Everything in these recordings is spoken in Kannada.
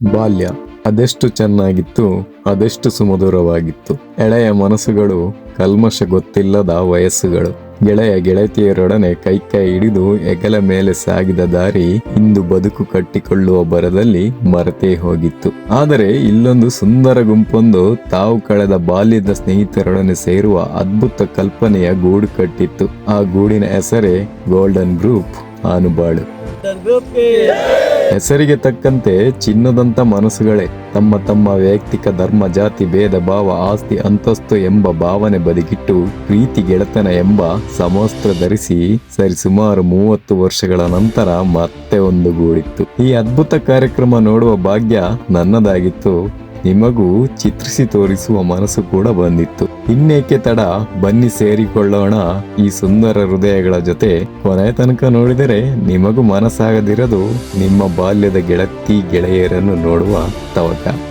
ಬಾಲ್ಯ ಅದೆಷ್ಟು ಚೆನ್ನಾಗಿತ್ತು, ಅದೆಷ್ಟು ಸುಮಧುರವಾಗಿತ್ತು. ಎಳೆಯ ಮನಸ್ಸುಗಳು ಕಲ್ಮಶ ಗೊತ್ತಿಲ್ಲದ ವಯಸ್ಸುಗಳು. ಗೆಳೆಯ ಗೆಳತಿಯರೊಡನೆ ಕೈ ಕೈ ಹಿಡಿದು ಎಗಲ ಮೇಲೆ ಸಾಗಿದ ದಾರಿ ಇಂದು ಬದುಕು ಕಟ್ಟಿಕೊಳ್ಳುವ ಬರದಲ್ಲಿ ಮರೆತೇ ಹೋಗಿತ್ತು. ಆದರೆ ಇಲ್ಲೊಂದು ಸುಂದರ ಗುಂಪೊಂದು ತಾವು ಕಳೆದ ಬಾಲ್ಯದ ಸ್ನೇಹಿತರೊಡನೆ ಸೇರುವ ಅದ್ಭುತ ಕಲ್ಪನೆಯ ಗೂಡು ಕಟ್ಟಿತ್ತು. ಆ ಗೂಡಿನ ಹೆಸರೇ ಗೋಲ್ಡನ್ ಗ್ರೂಪ್ ಆನುಬಾಳು. ಹೆಸರಿಗೆ ತಕ್ಕಂತೆ ಚಿನ್ನದಂತ ಮನಸ್ಸುಗಳೇ. ತಮ್ಮ ತಮ್ಮ ವೈಯಕ್ತಿಕ ಧರ್ಮ, ಜಾತಿ, ಭೇದ, ಭಾವ, ಆಸ್ತಿ, ಅಂತಸ್ತು ಎಂಬ ಭಾವನೆ ಬದಿಗಿಟ್ಟು ಪ್ರೀತಿ, ಗೆಳೆತನ ಎಂಬ ಸಮವಸ್ತ್ರ ಧರಿಸಿ ಸರಿಸುಮಾರು ಮೂವತ್ತು ವರ್ಷಗಳ ನಂತರ ಮತ್ತೆ ಒಂದುಗೂಡಿತ್ತು. ಈ ಅದ್ಭುತ ಕಾರ್ಯಕ್ರಮ ನೋಡುವ ಭಾಗ್ಯ ನನ್ನದಾಗಿತ್ತು. ನಿಮಗೂ ಚಿತ್ರಿಸಿ ತೋರಿಸುವ ಮನಸ್ಸು ಕೂಡ ಬಂದಿತ್ತು. ಇನ್ನೇಕೆ ತಡ? ಬನ್ನಿ ಸೇರಿಕೊಳ್ಳೋಣ ಈ ಸುಂದರ ಹೃದಯಗಳ ಜೊತೆ. ಕೊನೆಯ ತನಕ ನೋಡಿದರೆ ನಿಮಗೂ ಮನಸ್ಸಾಗದಿರದು ನಿಮ್ಮ ಬಾಲ್ಯದ ಗೆಳತಿ ಗೆಳೆಯರನ್ನು ನೋಡುವ ತವಕ.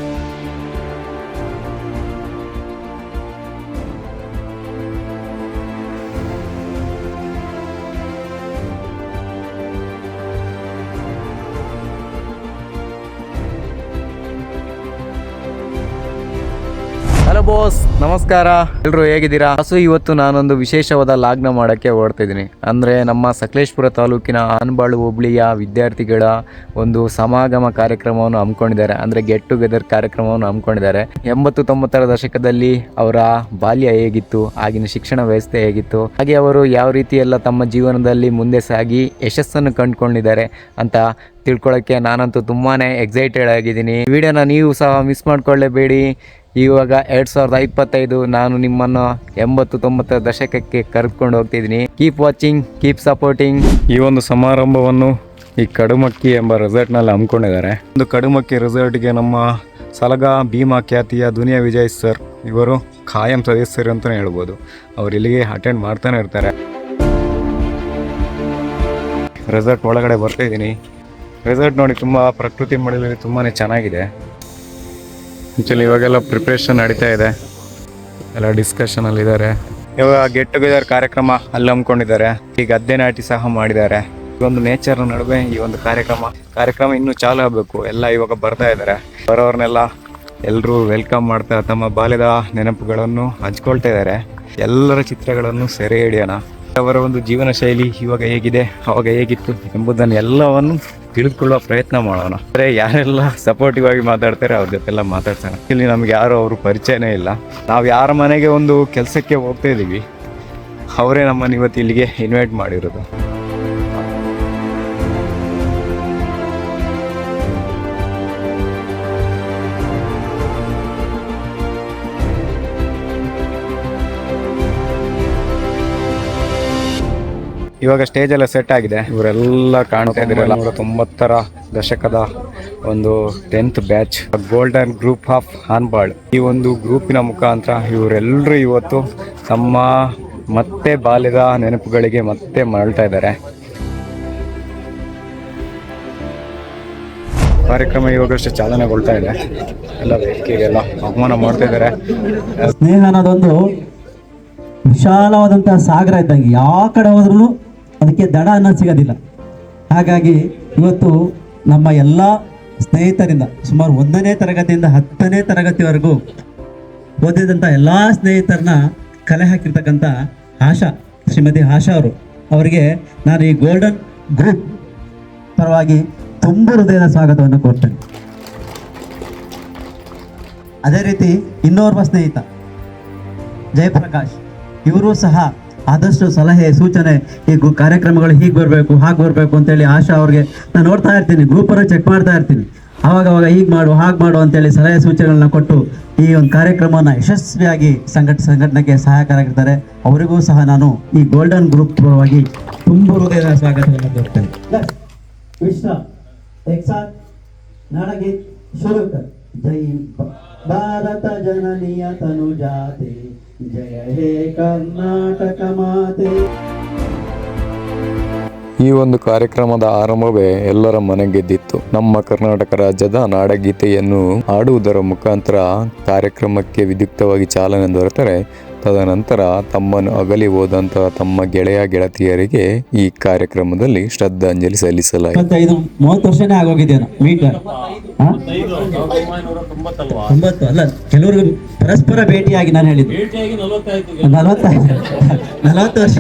ಬೋಸ್ ನಮಸ್ಕಾರ. ಎಲ್ರು ಹೇಗಿದ್ದೀರಾ? ಹಸು, ಇವತ್ತು ನಾನೊಂದು ವಿಶೇಷವಾದ ಲಾಗ್ನ ಮಾಡೋಕ್ಕೆ ಓಡ್ತಾ ಇದ್ದೀನಿ ಅಂದ್ರೆ ನಮ್ಮ ಸಕಲೇಶ್ಪುರ ತಾಲೂಕಿನ ಆನ್ಬಾಳು ಹೋಬಳಿಯ ವಿದ್ಯಾರ್ಥಿಗಳ ಒಂದು ಸಮಾಗಮ ಕಾರ್ಯಕ್ರಮವನ್ನು ಹಮ್ಮಿಕೊಂಡಿದ್ದಾರೆ. ಅಂದ್ರೆ ಗೆಟ್ ಟುಗೆದರ್ ಕಾರ್ಯಕ್ರಮವನ್ನು ಹಮ್ಮಿಕೊಂಡಿದ್ದಾರೆ. ಎಂಬತ್ತು ತೊಂಬತ್ತರ ದಶಕದಲ್ಲಿ ಅವರ ಬಾಲ್ಯ ಹೇಗಿತ್ತು, ಆಗಿನ ಶಿಕ್ಷಣ ವ್ಯವಸ್ಥೆ ಹೇಗಿತ್ತು, ಹಾಗೆ ಅವರು ಯಾವ ರೀತಿ ಎಲ್ಲ ತಮ್ಮ ಜೀವನದಲ್ಲಿ ಮುಂದೆ ಸಾಗಿ ಯಶಸ್ಸನ್ನು ಕಂಡುಕೊಂಡಿದ್ದಾರೆ ಅಂತ ತಿಳ್ಕೊಳ್ಳೋಕ್ಕೆ ನಾನಂತೂ ತುಂಬಾ ಎಕ್ಸೈಟೆಡ್ ಆಗಿದ್ದೀನಿ. ವಿಡಿಯೋನ ನೀವು ಸಹ ಮಿಸ್ ಮಾಡ್ಕೊಳ್ಳೇಬೇಡಿ. ಇವಾಗ ಎರಡ್ ಸಾವಿರದ ಇಪ್ಪತ್ತೈದು ನಾನು ನಿಮ್ಮನ್ನು ಎಂಬತ್ತು ತೊಂಬತ್ತರ ದಶಕಕ್ಕೆ ಕರೆದುಕೊಂಡು ಹೋಗ್ತಿದ್ದೀನಿ. ಕೀಪ್ ವಾಚಿಂಗ್ ಕೀಪ್ ಸಪೋರ್ಟಿಂಗ್ ಈ ಒಂದು ಸಮಾರಂಭವನ್ನು ಈ ಕಡುಮಕ್ಕಿ ಎಂಬ ರೆಸಾರ್ಟ್ನಲ್ಲಿ ಹಮ್ಮಿಕೊಂಡಿದ್ದಾರೆ. ಒಂದು ಕಡುಮಕ್ಕಿ ರೆಸಾರ್ಟ್ಗೆ ನಮ್ಮ ಸಲಗ ಭೀಮಾ ಖ್ಯಾತಿಯ ದುನಿಯಾ ವಿಜಯ್ ಸರ್ ಇವರು ಖಾಯಂ ಸದಸ್ಯರು ಅಂತಲೇ ಹೇಳ್ಬೋದು. ಅವ್ರು ಇಲ್ಲಿಗೆ ಅಟೆಂಡ್ ಮಾಡ್ತಾನೆ ಇರ್ತಾರೆ. ರೆಸಾರ್ಟ್ ಒಳಗಡೆ ಬರ್ತಾ ಇದ್ದೀನಿ. ರೆಸಾರ್ಟ್ ನೋಡಿ ತುಂಬ ಪ್ರಕೃತಿ ಮಡಿಲಲ್ಲಿ ತುಂಬಾ ಚೆನ್ನಾಗಿದೆ. ಆ್ಯಕ್ಚುಲಿ ಇವಾಗೆಲ್ಲ ಪ್ರಿಪ್ರೇಷನ್ ನಡೀತಾ ಇದೆ. ಎಲ್ಲ ಡಿಸ್ಕಷನ್ ಅಲ್ಲಿ ಇದ್ದಾರೆ ಇವಾಗ ಗೆಟ್ ಟುಗೆದರ್ ಕಾರ್ಯಕ್ರಮ ಅಲ್ಲಿ ಹಮ್ಮಿಕೊಂಡಿದ್ದಾರೆ. ಈ ಗದ್ದೆ ನಾಟಿ ಸಹ ಮಾಡಿದ್ದಾರೆ. ಈ ಒಂದು ನೇಚರ್ ನಡುವೆ ಈ ಒಂದು ಕಾರ್ಯಕ್ರಮ ಕಾರ್ಯಕ್ರಮ ಇನ್ನೂ ಚಾಲು ಆಗಬೇಕು. ಎಲ್ಲ ಇವಾಗ ಬರ್ತಾ ಇದ್ದಾರೆ ಬರೋರ್ನೆಲ್ಲ ಎಲ್ಲರೂ ವೆಲ್ಕಮ್ ಮಾಡ್ತಾ ತಮ್ಮ ಬಾಲ್ಯದ ನೆನಪುಗಳನ್ನು ಹಂಚ್ಕೊಳ್ತಾ ಇದ್ದಾರೆ ಎಲ್ಲರ ಚಿತ್ರಗಳನ್ನು ಸೆರೆ ಹಿಡಿಯೋಣ. ಅವರ ಒಂದು ಜೀವನ ಶೈಲಿ ಇವಾಗ ಹೇಗಿದೆ, ಅವಾಗ ಹೇಗಿತ್ತು ಎಂಬುದನ್ನು ಎಲ್ಲವನ್ನು ತಿಳಿದುಕೊಳ್ಳುವ ಪ್ರಯತ್ನ ಮಾಡೋಣ. ಅಂದರೆ ಯಾರೆಲ್ಲ ಸಪೋರ್ಟಿವ್ ಆಗಿ ಮಾತಾಡ್ತಾರೆ ಅವ್ರ ಜೊತೆಲ್ಲ ಮಾತಾಡ್ಸೋಣ. ಇಲ್ಲಿ ನಮ್ಗೆ ಯಾರು ಅವರು ಪರಿಚಯನೇ ಇಲ್ಲ. ನಾವು ಯಾರ ಮನೆಗೆ ಒಂದು ಕೆಲಸಕ್ಕೆ ಹೋಗ್ತಾ ಇದ್ದೀವಿ ಅವರೇ ನಮ್ಮನ್ನು ಇವತ್ತು ಇಲ್ಲಿಗೆ ಇನ್ವೈಟ್ ಮಾಡಿರೋದು. ಇವಾಗ ಸ್ಟೇಜ್ ಎಲ್ಲ ಸೆಟ್ ಆಗಿದೆ. ಇವರೆಲ್ಲ ಕಾಣ್ತಾ ಇದ್ರಲ್ಲ ನೂರ ತೊಂಬತ್ತರ ದಶಕದ ಒಂದು tenth batch golden group of Hanbal ಈ ಒಂದು ಗ್ರೂಪಿನ ಮುಖಾಂತರ ಇವರೆಲ್ಲರೂ ಇವತ್ತು ತಮ್ಮ ಮತ್ತೆ ಬಾಲ್ಯದ ನೆನಪುಗಳಿಗೆ ಮತ್ತೆ ಮರಳ್ತಾ ಇದ್ದಾರೆ. ಕಾರ್ಯಕ್ರಮ ಇವಾಗಷ್ಟೇ ಚಾಲನೆಗೊಳ್ತಾ ಇದೆ. ಎಲ್ಲ ವೇದಿಕೆಗೆಲ್ಲ ಆಹ್ವಾನ ಮಾಡ್ತಾ ಇದ್ದಾರೆ. ಸ್ನೇಹ ಅನ್ನೋದೊಂದು ವಿಶಾಲವಾದಂತಹ ಸಾಗರ ಇದ್ದಂಗೆ. ಯಾವ ಕಡೆ ಹೋದ್ರೂ ಅದಕ್ಕೆ ದಡ ಅನ್ನ ಸಿಗೋದಿಲ್ಲ. ಹಾಗಾಗಿ ಇವತ್ತು ನಮ್ಮ ಎಲ್ಲ ಸ್ನೇಹಿತರಿಂದ ಸುಮಾರು ಒಂದನೇ ತರಗತಿಯಿಂದ ಹತ್ತನೇ ತರಗತಿವರೆಗೂ ಓದಿದಂಥ ಎಲ್ಲ ಸ್ನೇಹಿತರನ್ನ ಕಲೆ ಹಾಕಿರ್ತಕ್ಕಂಥ ಆಶಾ, ಶ್ರೀಮತಿ ಆಶಾ ಅವರು. ಅವರಿಗೆ ನಾನು ಈ ಗೋಲ್ಡನ್ ಗ್ರೂಪ್ ಪರವಾಗಿ ತುಂಬ ಹೃದಯದ ಸ್ವಾಗತವನ್ನು ಕೊಡ್ತೇನೆ ಅದೇ ರೀತಿ ಇನ್ನೋರ್ವ ಸ್ನೇಹಿತ ಜಯಪ್ರಕಾಶ್, ಇವರು ಸಹ ಆದಷ್ಟು ಸಲಹೆ, ಸೂಚನೆ ಈ ಕಾರ್ಯಕ್ರಮಗಳು ಹೀಗೆ ಬರಬೇಕು, ಹಾಗೆ ಬರಬೇಕು ಅಂತೇಳಿ ಆಶಾ ಅವ್ರಿಗೆ ನಾನು ನೋಡ್ತಾ ಇರ್ತೀನಿ ಗ್ರೂಪನ್ನು ಚೆಕ್ ಮಾಡ್ತಾ ಇರ್ತೀನಿ. ಅವಾಗ ಅವಾಗ ಹೀಗೆ ಮಾಡು, ಹಾಗೆ ಮಾಡು ಅಂತೇಳಿ ಸಲಹೆ, ಸೂಚನೆಗಳನ್ನ ಕೊಟ್ಟು ಈ ಒಂದು ಕಾರ್ಯಕ್ರಮವನ್ನು ಯಶಸ್ವಿಯಾಗಿ ಸಂಘಟ, ಸಂಘಟನೆಗೆ ಸಹಾಯಕರಾಗಿರ್ತಾರೆ ಅವರಿಗೂ ಸಹ ನಾನು ಈ ಗೋಲ್ಡನ್ ಗ್ರೂಪ್ ಪರವಾಗಿ ತುಂಬ ಹೃದಯದ ಸ್ವಾಗತವನ್ನು ಕೊಡ್ತೇನೆ ಶುರು ಜೈ ಭಾರತ ಜನನಿಯ ತನು ಜಾತೆ ಈ ಒಂದು ಕಾರ್ಯಕ್ರಮದ ಆರಂಭವೇ ಎಲ್ಲರ ಮನೆಗೆದ್ದಿತ್ತು. ನಮ್ಮ ಕರ್ನಾಟಕ ರಾಜ್ಯದ ನಾಡಗೀತೆಯನ್ನು ಹಾಡುವುದರ ಮುಖಾಂತರ ಕಾರ್ಯಕ್ರಮಕ್ಕೆ ವಿದ್ಯುಕ್ತವಾಗಿ ಚಾಲನೆ ದೊರೆತರೆ. ತದನಂತರ ತಮ್ಮನ್ನು ಅಗಲಿ ಹೋದಂತಹ ತಮ್ಮ ಗೆಳೆಯ ಗೆಳತಿಯರಿಗೆ ಈ ಕಾರ್ಯಕ್ರಮದಲ್ಲಿ ಶ್ರದ್ಧಾಂಜಲಿ ಸಲ್ಲಿಸಲಾಯಿತು. ಮೂವತ್ತು ವರ್ಷನೇ ತೊಂಬತ್ತು, ಅಲ್ಲ, ಕೆಲವ್ರಿಗೆ ಪರಸ್ಪರ ಭೇಟಿಯಾಗಿ ನಾನು ಹೇಳಿದ್ದು. ನಲವತ್ತು ವರ್ಷ.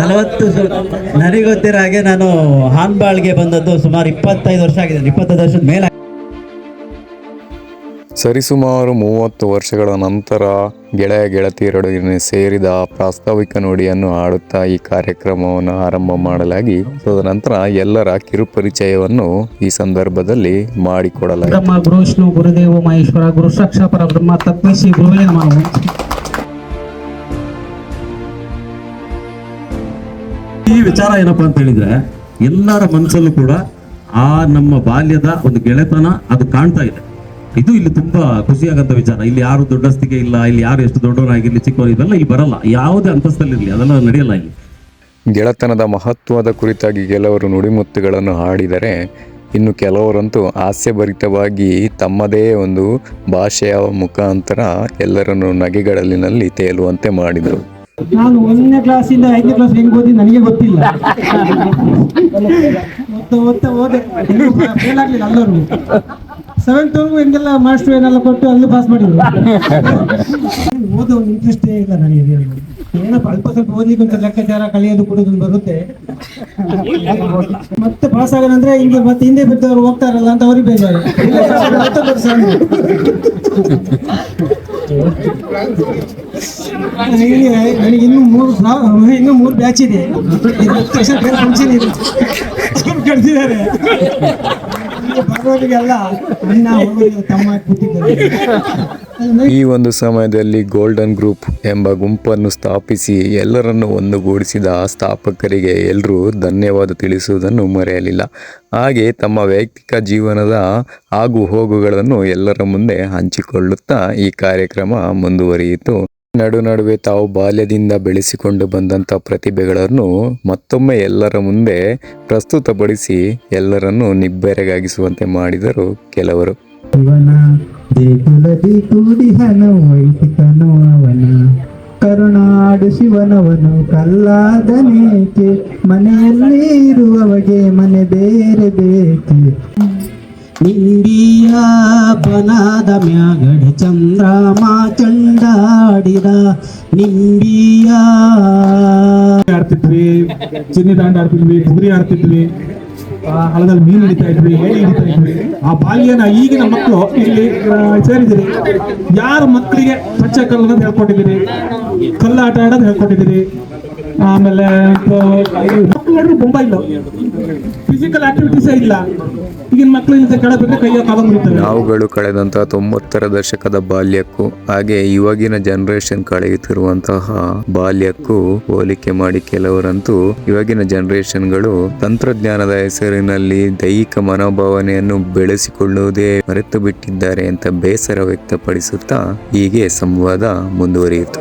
ನಲವತ್ತು ನನಗೆ ಗೊತ್ತಿರೋ ಹಾಗೆ ನಾನು ಹಾನ್ಬಾಳ್ಗೆ ಬಂದದ್ದು ಸುಮಾರು ಇಪ್ಪತ್ತೈದು ವರ್ಷ ಆಗಿದೆ. ಇಪ್ಪತ್ತೈದು ವರ್ಷದ ಮೇಲೆ ಸರಿಸುಮಾರು ಮೂವತ್ತು ವರ್ಷಗಳ ನಂತರ ಗೆಳೆಯ ಗೆಳತಿಯರೊಡನೆ ಸೇರಿದ ಪ್ರಾಸ್ತಾವಿಕ ನುಡಿಯನ್ನು ಹಾಡುತ್ತಾ ಈ ಕಾರ್ಯಕ್ರಮವನ್ನು ಆರಂಭ ಮಾಡಲಾಗಿ ತದನಂತರ ಎಲ್ಲರ ಕಿರುಪರಿಚಯವನ್ನು ಈ ಸಂದರ್ಭದಲ್ಲಿ ಮಾಡಿಕೊಡಲಾಗಿದೆ ಬ್ರಹ್ಮ ಗುರು ವಿಷ್ಣು ಗುರುದೇವ ಮಹೇಶ್ವರ ಗುರು ಪರಬ್ರಹ್ಮ ಗುರುವೇ ನಮಃ. ಈ ವಿಚಾರ ಏನಪ್ಪಾ ಅಂತ ಹೇಳಿದ್ರೆ ಎಲ್ಲರ ಮನಸ್ಸಲ್ಲೂ ಕೂಡ ಆ ನಮ್ಮ ಬಾಲ್ಯದ ಒಂದು ಗೆಳೆತನ ಅದು ಕಾಣ್ತಾ ಇದೆ. ಇದು ಇಲ್ಲಿ ತುಂಬಾ ಖುಷಿಯಾಗಂತ ವಿಚಾರ. ಇಲ್ಲಿ ಯಾರು ದೊಡ್ಡಸ್ತಿಗೆ ಇಲ್ಲ ಇಲ್ಲಿ ಯಾರು ಎಷ್ಟು ದೊಡ್ಡವರಾಗಿರ್ಲಿ ಚಿಕ್ಕವರು ಇದೆಲ್ಲ ಇಲ್ಲಿ ಬರಲ್ಲ. ಯಾವುದೇ ಅಂತಸ್ತಲ್ಲಿರ್ಲಿ ಅದೆಲ್ಲ ನಡೆಯಲ್ಲ ಇಲ್ಲಿ. ಗೆಳೆತನದ ಮಹತ್ವದ ಕುರಿತಾಗಿ ಕೆಲವರು ನುಡಿಮುತ್ತುಗಳನ್ನು ಹಾಡಿದರೆ ಇನ್ನು ಕೆಲವರಂತೂ ಹಾಸ್ಯಭರಿತವಾಗಿ ತಮ್ಮದೇ ಒಂದು ಭಾಷೆಯ ಮುಖಾಂತರ ಎಲ್ಲರನ್ನು ನಗೆಗಳಲ್ಲಿನಲ್ಲಿ ತೇಲುವಂತೆ ಮಾಡಿದರು. ನಾನು ಒಂದನೇ ಕ್ಲಾಸಿಂದ ಐದನೇ ಕ್ಲಾಸ್ ಹೆಂಗ್ ಓದಿ ನನಗೆ ಗೊತ್ತಿಲ್ಲ. ಓದ್ತಾ ಓದ್ತಾ ಓದೆ ಫೇಲ್ ಆಗ್ಲಿಲ್ಲ ಎಲ್ಲರೂ. ಸೆವೆಂತ್ ವರೆಗೂ ಹೆಂಗೆಲ್ಲ ಮಾಸ್ಟರ್ ಏನೆಲ್ಲ ಕೊಟ್ಟು ಅಲ್ಲಿ ಪಾಸ್ ಮಾಡಿದ್ರು. ಓದೋ ಇಂಟ್ರೆಸ್ಟೇ ಇಲ್ಲ ನನಗೆ ಏನಪ್ಪ, ಅಲ್ಪ ಸ್ವಲ್ಪ ಓದಿ ಒಂದು ಲೆಕ್ಕಾಚಾರ ಕಳೆಯೋದು ಕೊಡೋದು ಬರುತ್ತೆ. ಮತ್ತೆ ಪಾಸ್ ಆಗದಂದ್ರೆ ಹಿಂಗೆ ಮತ್ತೆ ಹಿಂದೆ ಬಿದ್ದವರು ಹೋಗ್ತಾರಲ್ಲ ಅಂತ ಅವ್ರಿಗೆ ಬೇಜಾರು. ನನಗೆ ನನಗೆ ಇನ್ನು ಮೂರು ಇನ್ನು ಮೂರು ಬ್ಯಾಚ್ ಇದೆ. ಫಂಕ್ಷನ್ ಇದೆ. ಈಗ ಈ ಒಂದು ಸಮಯದಲ್ಲಿ ಗೋಲ್ಡನ್ ಗ್ರೂಪ್ ಎಂಬ ಗುಂಪನ್ನು ಸ್ಥಾಪಿಸಿ ಎಲ್ಲರನ್ನು ಒಂದುಗೂಡಿಸಿದ ಸ್ಥಾಪಕರಿಗೆ ಎಲ್ಲರೂ ಧನ್ಯವಾದ ತಿಳಿಸುವುದನ್ನು ಮರೆಯಲಿಲ್ಲ. ಹಾಗೆ ತಮ್ಮ ವೈಯಕ್ತಿಕ ಜೀವನದ ಆಗು ಹೋಗುಗಳನ್ನು ಎಲ್ಲರ ಮುಂದೆ ಹಂಚಿಕೊಳ್ಳುತ್ತಾ ಈ ಕಾರ್ಯಕ್ರಮ ಮುಂದುವರಿಯಿತು. ನಡು ನಡುವೆ ತಾವು ಬಾಲ್ಯದಿಂದ ಬೆಳೆಸಿಕೊಂಡು ಬಂದಂಥ ಪ್ರತಿಭೆಗಳನ್ನು ಮತ್ತೊಮ್ಮೆ ಎಲ್ಲರ ಮುಂದೆ ಪ್ರಸ್ತುತಪಡಿಸಿ ಎಲ್ಲರನ್ನು ನಿಬ್ಬೆರಗಾಗಿಸುವಂತೆ ಮಾಡಿದರು ಕೆಲವರು. ಕರುಣಾಡು ಶಿವನವನು ಕಲ್ಲಾದನೇಕೆ? ಮನೆಯಲ್ಲಿ ಇರುವವಗೆ ಮನೆ ಬೇರೆ ಬೇಕೆ? ನಿಂಬಿಯ ಬನದ ಚಂದ್ರ ಚಂದ್ರಮ ಚಂಡಾಡಿದ ನಿಂಬಿಯ. ಆಡ್ತಿದ್ವಿ, ಚಿನ್ನಿ ದಾಂಡ ಆಡ್ತಿದ್ವಿ ಬುಗುರಿ ಆಡ್ತಿದ್ವಿ ಹಳದಲ್ಲಿ ಮೀನು ಹಿಡಿತಾ ಇದ್ವಿ, ಏಣಿ ಹಿಡಿತಾ ಇದ್ವಿ. ಆ ಬಾಲ್ಯನ ಈಗಿನ ಮಕ್ಕಳು ಇಲ್ಲಿ ಸೇರಿದಿರಿ ಯಾರ ಮಕ್ಕಳಿಗೆ ಪಚ್ಚ ಕಲ್ಲು ಅಂತ ಹೇಳ್ಕೊಟ್ಟಿದ್ದೀರಿ ಕಲ್ಲು ಆಟ ಆಡೋದು ಹೇಳ್ಕೊಟ್ಟಿದ್ದೀರಿ ಆಮೇಲೆ ಮಕ್ಕಳು ಮೊಬೈಲ್ ಫಿಸಿಕಲ್ ಆಕ್ಟಿವಿಟೀಸೇ ಇಲ್ಲ. ಈಗಿನ ಮಕ್ಕಳು ಇಂತ ಕೆಳಬೇಕು ಕೈಯ ಕಾಲ ಮುಗಿತಾರೆ ನಾವುಗಳು ಕಳೆದಂತಹ ತೊಂಬತ್ತರ ದಶಕದ ಬಾಲ್ಯಕ್ಕೂ ಹಾಗೆ ಇವಾಗಿನ ಜನರೇಷನ್ ಕಳೆಯುತ್ತಿರುವಂತಹ ಬಾಲ್ಯಕ್ಕೂ ಹೋಲಿಕೆ ಮಾಡಿ ಕೆಲವರಂತೂ ಇವಾಗಿನ ಜನರೇಷನ್ಗಳು ತಂತ್ರಜ್ಞಾನದ ಹೆಸರಿನಲ್ಲಿ ದೈಹಿಕ ಮನೋಭಾವನೆಯನ್ನು ಬೆಳೆಸಿಕೊಳ್ಳುವುದೇ ಮರೆತು ಬಿಟ್ಟಿದ್ದಾರೆ ಅಂತ ಬೇಸರ ವ್ಯಕ್ತಪಡಿಸುತ್ತಾ ಹೀಗೆ ಸಂವಾದ ಮುಂದುವರಿಯಿತು.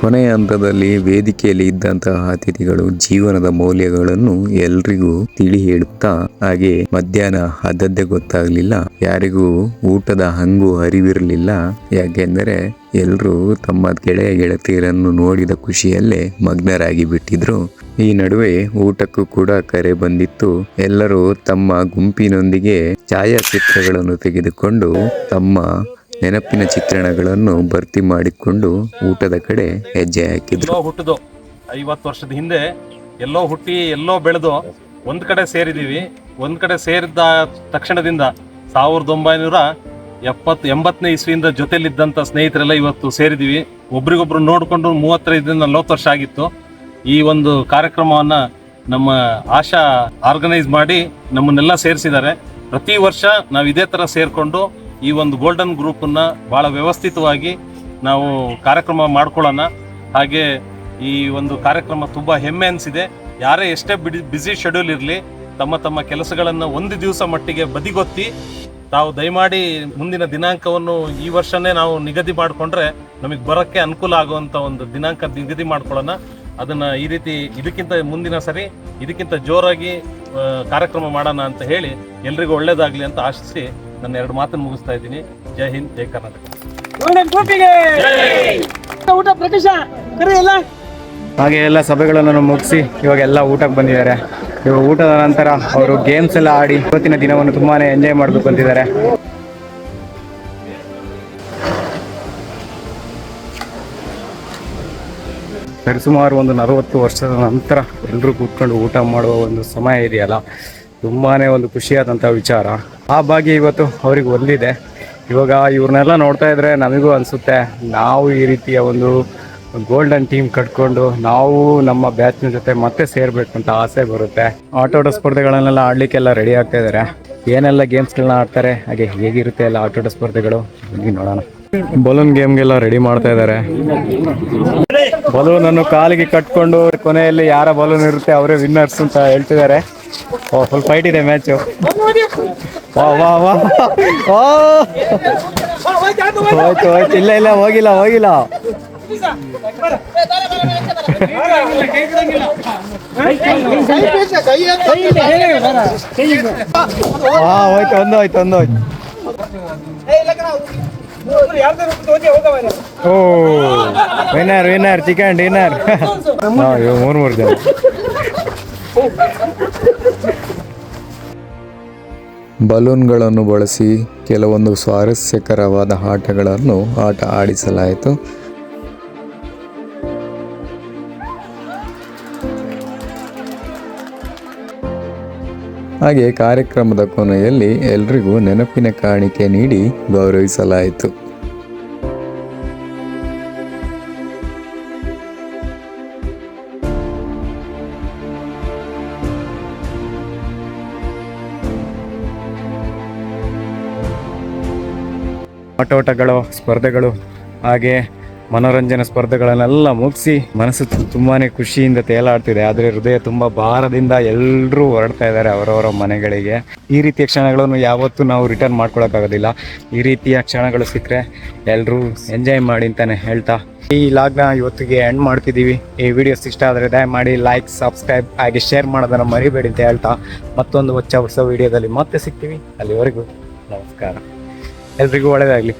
ಕೊನೆಯ ಹಂತದಲ್ಲಿ ವೇದಿಕೆಯಲ್ಲಿ ಇದ್ದಂತಹ ಅತಿಥಿಗಳು ಜೀವನದ ಮೌಲ್ಯಗಳನ್ನು ಎಲ್ರಿಗೂ ತಿಳಿ ಹೇಳುತ್ತಾ, ಹಾಗೆ ಮಧ್ಯಾಹ್ನ ಅದದ್ದೇ ಗೊತ್ತಾಗ್ಲಿಲ್ಲ, ಯಾರಿಗೂ ಊಟದ ಹಂಗು ಅರಿವಿರಲಿಲ್ಲ. ಯಾಕೆಂದರೆ ಎಲ್ಲರೂ ತಮ್ಮ ಗೆಳೆಯ ಗೆಳತಿಯರನ್ನು ನೋಡಿದ ಖುಷಿಯಲ್ಲೇ ಮಗ್ನರಾಗಿ ಬಿಟ್ಟಿದ್ರು ಈ ನಡುವೆ ಊಟಕ್ಕೂ ಕೂಡ ಕರೆ ಬಂದಿತ್ತು. ಎಲ್ಲರೂ ತಮ್ಮ ಗುಂಪಿನೊಂದಿಗೆ ಛಾಯಾಚಿತ್ರಗಳನ್ನು ತೆಗೆದುಕೊಂಡು ತಮ್ಮ ನೆನಪಿನ ಚಿತ್ರಣಗಳನ್ನು ಭರ್ತಿ ಮಾಡಿಕೊಂಡು ಊಟದ ಕಡೆ ಹೆಜ್ಜೆ ಹಾಕಿದ್ರು. ಹುಟ್ಟಿದು ಐವತ್ತು ವರ್ಷದ ಹಿಂದೆ ಎಲ್ಲೋ ಹುಟ್ಟಿ ಎಲ್ಲೋ ಬೆಳೆದು ಒಂದ್ ಕಡೆ ಸೇರಿದೀವಿ. ಒಂದ್ ಕಡೆ ಸೇರಿದ ತಕ್ಷಣದಿಂದ ಸಾವಿರದ ಒಂಬೈನೂರ ಎಪ್ಪತ್, ಎಂಬತ್ತನೇ ಇಸ್ವಿಯಿಂದ ಜೊತೆಲಿದ್ದಂಥ ಸ್ನೇಹಿತರೆಲ್ಲ ಇವತ್ತು ಸೇರಿದೀವಿ. ಒಬ್ರಿಗೊಬ್ರು ನೋಡಿಕೊಂಡು ಮೂವತ್ತೈದರಿಂದ ನಲವತ್ತು ವರ್ಷ ಆಗಿತ್ತು. ಈ ಒಂದು ಕಾರ್ಯಕ್ರಮವನ್ನು ನಮ್ಮ ಆಶಾ ಆರ್ಗನೈಸ್ ಮಾಡಿ ನಮ್ಮನ್ನೆಲ್ಲ ಸೇರಿಸಿದ್ದಾರೆ. ಪ್ರತಿ ವರ್ಷ ನಾವು ಇದೇ ಥರ ಸೇರಿಕೊಂಡು ಈ ಒಂದು ಗೋಲ್ಡನ್ ಗ್ರೂಪನ್ನು ಭಾಳ ವ್ಯವಸ್ಥಿತವಾಗಿ ನಾವು ಕಾರ್ಯಕ್ರಮ ಮಾಡ್ಕೊಳ್ಳೋಣ. ಹಾಗೆ ಈ ಒಂದು ಕಾರ್ಯಕ್ರಮ ತುಂಬ ಹೆಮ್ಮೆ ಅನಿಸಿದೆ. ಯಾರೇ ಎಷ್ಟೇ ಬಿಡಿ ಬ್ಯುಸಿ ಶೆಡ್ಯೂಲ್ ಇರಲಿ, ತಮ್ಮ ತಮ್ಮ ಕೆಲಸಗಳನ್ನು ಒಂದು ದಿವಸ ಮಟ್ಟಿಗೆ ಬದಿಗೊತ್ತಿ, ತಾವು ದಯಮಾಡಿ ಮುಂದಿನ ದಿನಾಂಕವನ್ನು ಈ ವರ್ಷನೇ ನಾವು ನಿಗದಿ ಮಾಡಿಕೊಂಡ್ರೆ ನಮಗೆ ಬರೋಕ್ಕೆ ಅನುಕೂಲ ಆಗುವಂಥ ಒಂದು ದಿನಾಂಕ ನಿಗದಿ ಮಾಡ್ಕೊಳ್ಳೋಣ. ಅದನ್ನ ಈ ರೀತಿ ಇದಕ್ಕಿಂತ ಮುಂದಿನ ಸರಿ ಇದಕ್ಕಿಂತ ಜೋರಾಗಿ ಕಾರ್ಯಕ್ರಮ ಮಾಡೋಣ ಅಂತ ಹೇಳಿ ಎಲ್ರಿಗೂ ಒಳ್ಳೇದಾಗಲಿ ಅಂತ ಆಶಿಸಿ ನನ್ನ ಎರಡು ಮಾತನ್ನು ಮುಗಿಸ್ತಾ ಇದ್ದೀನಿ. ಜೈ ಹಿಂದ್ ಜೈ ಕರ್ನಾಟಕ. ಹಾಗೆ ಎಲ್ಲ ಸಭೆಗಳನ್ನು ಮುಗಿಸಿ ಇವಾಗ ಎಲ್ಲ ಊಟಕ್ಕೆ ಬಂದಿದ್ದಾರೆ. ಇವಾಗ ಊಟದ ನಂತರ ಅವರು ಗೇಮ್ಸ್ ಎಲ್ಲ ಆಡಿ ಇವತ್ತಿನ ದಿನವನ್ನು ತುಂಬಾನೇ ಎಂಜಾಯ್ ಮಾಡಬೇಕು ಬಂದಿದ್ದಾರೆ ಸರಿಸುಮಾರು ಒಂದು ನಲವತ್ತು ವರ್ಷದ ನಂತರ ಎಲ್ಲರೂ ಕೂತ್ಕೊಂಡು ಊಟ ಮಾಡುವ ಒಂದು ಸಮಯ ಇದೆಯಲ್ಲ? ತುಂಬಾ ಒಂದು ಖುಷಿಯಾದಂಥ ವಿಚಾರ. ಆ ಭಾಗ್ಯ ಇವತ್ತು ಅವ್ರಿಗೆ ಒಲ್ಲಿದೆ. ಇವಾಗ ಇವ್ರನ್ನೆಲ್ಲ ನೋಡ್ತಾ ಇದ್ರೆ ನಮಗೂ ಅನಿಸುತ್ತೆ, ನಾವು ಈ ರೀತಿಯ ಒಂದು ಗೋಲ್ಡನ್ ಟೀಮ್ ಕಟ್ಕೊಂಡು ನಾವು ನಮ್ಮ ಬ್ಯಾಚ್ನ ಜೊತೆ ಮತ್ತೆ ಸೇರ್ಬೇಕು ಅಂತ ಆಸೆ ಬರುತ್ತೆ. ಆಟೋಟ ಸ್ಪರ್ಧೆಗಳನ್ನೆಲ್ಲ ಆಡ್ಲಿಕ್ಕೆಲ್ಲ ರೆಡಿ ಆಗ್ತಾ ಇದ್ದಾರೆ ಏನೆಲ್ಲ ಗೇಮ್ಸ್ಗಳನ್ನ ಆಡ್ತಾರೆ, ಹಾಗೆ ಹೇಗಿರುತ್ತೆ ಎಲ್ಲ ಆಟೋಟ ಸ್ಪರ್ಧೆಗಳು? ನೋಡೋಣ. ಬಲೂನ್ ಗೇಮ್ಗೆಲ್ಲ ರೆಡಿ ಮಾಡ್ತಾ ಇದ್ದಾರೆ ಬಲೂನ್ ಅನ್ನು ಕಾಲಿಗೆ ಕಟ್ಕೊಂಡು ಕೊನೆಯಲ್ಲಿ ಯಾರ ಬಲೂನ್ ಇರುತ್ತೆ ಅವರೇ ವಿನ್ನರ್ಸ್ ಅಂತ ಹೇಳ್ತಿದ್ದಾರೆ. ಫುಲ್ ಫೈಟ್ ಇದೆ ಮ್ಯಾಚು ವಾ ವಾ ವಾ! ಹೋಯ್ತು ಇಲ್ಲ ಇಲ್ಲ, ಹೋಗಿಲ್ಲ ಹೋಗಿಲ್ಲ. ಹೋಯ್ತು ಒಂದು ಹೋಯ್ತು ಒಂದು ಹೋಯ್ತು ಓ ವಿನ್ನರ್ ವಿನ್ನರ್ ಚಿಕನ್ ಡಿನ್ನರ್ ಇವು ಮೂರು ಮೂರು ಜನ. ಬಲೂನ್ಗಳನ್ನು ಬಳಸಿ ಕೆಲವೊಂದು ಸ್ವಾರಸ್ಯಕರವಾದ ಆಟಗಳನ್ನು ಆಟ ಆಡಿಸಲಾಯಿತು. ಹಾಗೆ ಕಾರ್ಯಕ್ರಮದ ಕೊನೆಯಲ್ಲಿ ಎಲ್ರಿಗೂ ನೆನಪಿನ ಕಾಣಿಕೆ ನೀಡಿ ಗೌರವಿಸಲಾಯಿತು. ಆಟೋಟಗಳು ಸ್ಪರ್ಧೆಗಳು ಹಾಗೆ ಮನೋರಂಜನಾ ಸ್ಪರ್ಧೆಗಳನ್ನೆಲ್ಲ ಮುಗಿಸಿ ಮನಸ್ಸು ತುಂಬಾನೇ ಖುಷಿಯಿಂದ ತೇಲಾಡ್ತಿದೆ. ಆದರೆ ಹೃದಯ ತುಂಬ ಭಾರದಿಂದ ಎಲ್ಲರೂ ಹೊರಡ್ತಾ ಇದ್ದಾರೆ ಅವರವರ ಮನೆಗಳಿಗೆ. ಈ ರೀತಿಯ ಕ್ಷಣಗಳನ್ನು ಯಾವತ್ತೂ ನಾವು ರಿಟರ್ನ್ ಮಾಡ್ಕೊಳಕ್ಕಾಗೋದಿಲ್ಲ. ಈ ರೀತಿಯ ಕ್ಷಣಗಳು ಸಿಕ್ಕರೆ ಎಲ್ಲರೂ ಎಂಜಾಯ್ ಮಾಡಿ ಅಂತಾನೆ ಹೇಳ್ತಾ. ಈ ಲಾಗ್ನ ಇವತ್ತಿಗೆ ಎಂಡ್ ಮಾಡ್ತಿದ್ದೀವಿ. ಈ ವಿಡಿಯೋಸ್ ಇಷ್ಟ ಆದರೆ ದಯಮಾಡಿ ಲೈಕ್ ಸಬ್ಸ್ಕ್ರೈಬ್ ಹಾಗೆ ಶೇರ್ ಮಾಡೋದನ್ನು ಮರಿಬೇಡಿ ಅಂತ ಹೇಳ್ತಾ. ಮತ್ತೊಂದು ಹೊಚ್ಚ ಹೊಸ ವಿಡಿಯೋದಲ್ಲಿ ಮತ್ತೆ ಸಿಗ್ತೀವಿ. ಅಲ್ಲಿವರೆಗೂ ನಮಸ್ಕಾರ. ಎಲ್ರಿಗೂ ಒಳ್ಳೆಯದಾಗಲಿ